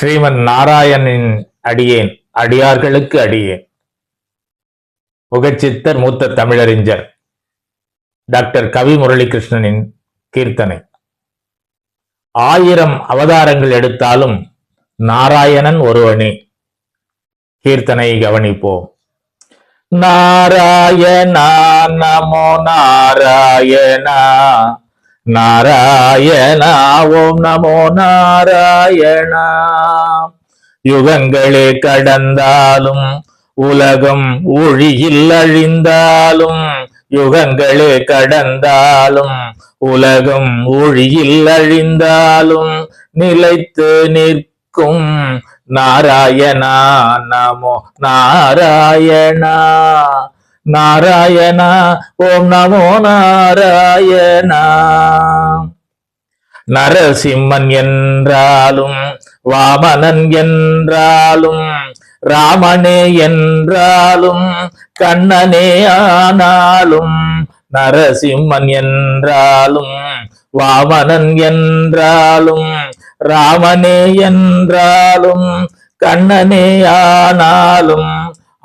ஸ்ரீமன் நாராயணின் அடியேன் அடியார்களுக்கு அடியேன். புகச்சித்தர் மூத்த தமிழறிஞர் டாக்டர் கவி முரளிகிருஷ்ணனின் கீர்த்தனை. ஆயிரம் அவதாரங்கள் எடுத்தாலும் நாராயணன் ஒருவனே. கீர்த்தனை கவனிப்போம். நாராயணா நமோ நாராயணா. நாராயணா ஓம் நமோ நாராயணா. யுகங்களே கடந்தாலும் உலகம் ஒழியில் அழிந்தாலும் யுகங்களே கடந்தாலும் உலகம் ஒழியில் அழிந்தாலும் நிலைத்து நிற்கும் நாராயணா நமோ நாராயணா. நாராயணா ஓம் நமோ நாராயணா. நரசிம்மன் என்றாலும் வாமனன் என்றாலும் ராமனே என்றாலும் கண்ணனே ஆனாலும் நரசிம்மன் என்றாலும் வாமனன் என்றாலும் ராமனே என்றாலும் கண்ணனே ஆனாலும்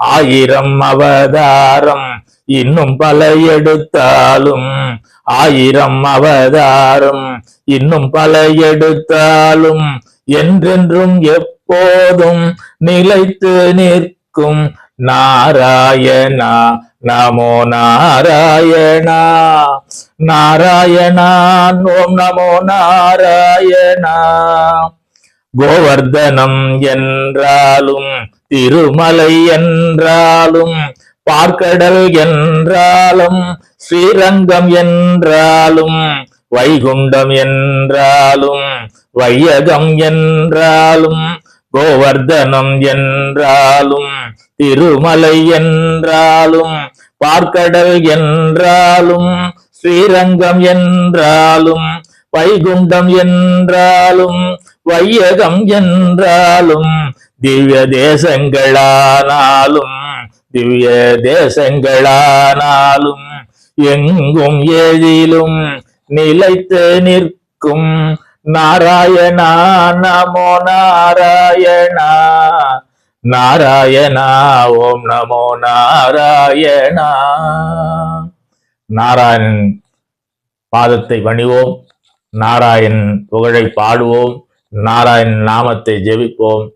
ஆயிரம் அவதாரம் இன்னும் பல எடுத்தாலும். ஆயிரம் அவதாரம் இன்னும் பல எடுத்தாலும். என்றென்றும் எப்போதும் நிலைத்து நிற்கும். நாராயணா நமோ நாராயணா. நாராயணா ஓம் நமோ நாராயணா. கோவர்தனம் என்றாலும் திருமலை என்றாலும் பார்க்கடல் என்றாலும் ஸ்ரீரங்கம் என்றாலும் வைகுண்டம் என்றாலும் வையகம் என்றாலும் கோவர்தனம் என்றாலும் திருமலை என்றாலும் பார்க்கடல் என்றாலும் ஸ்ரீரங்கம் என்றாலும் வைகுண்டம் என்றாலும் வையகம் என்றாலும் திவ்ய தேசங்களானாலும் திவ்ய தேசங்களானாலும் எங்கும் ஏழிலும் நிலைத்து நிற்கும் நாராயணா நமோ நாராயணா. நாராயணா ஓம் நமோ நாராயணா. நாராயணன் பாதத்தை பணிவோம் நாராயண் புகழை பாடுவோம். நாராயண் நாமத்தை ஜெபிப்போம்.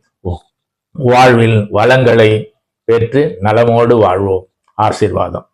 வாழ்வில் வளங்களை பெற்று நலமோடு வாழ்வோம். ஆசீர்வாதம்.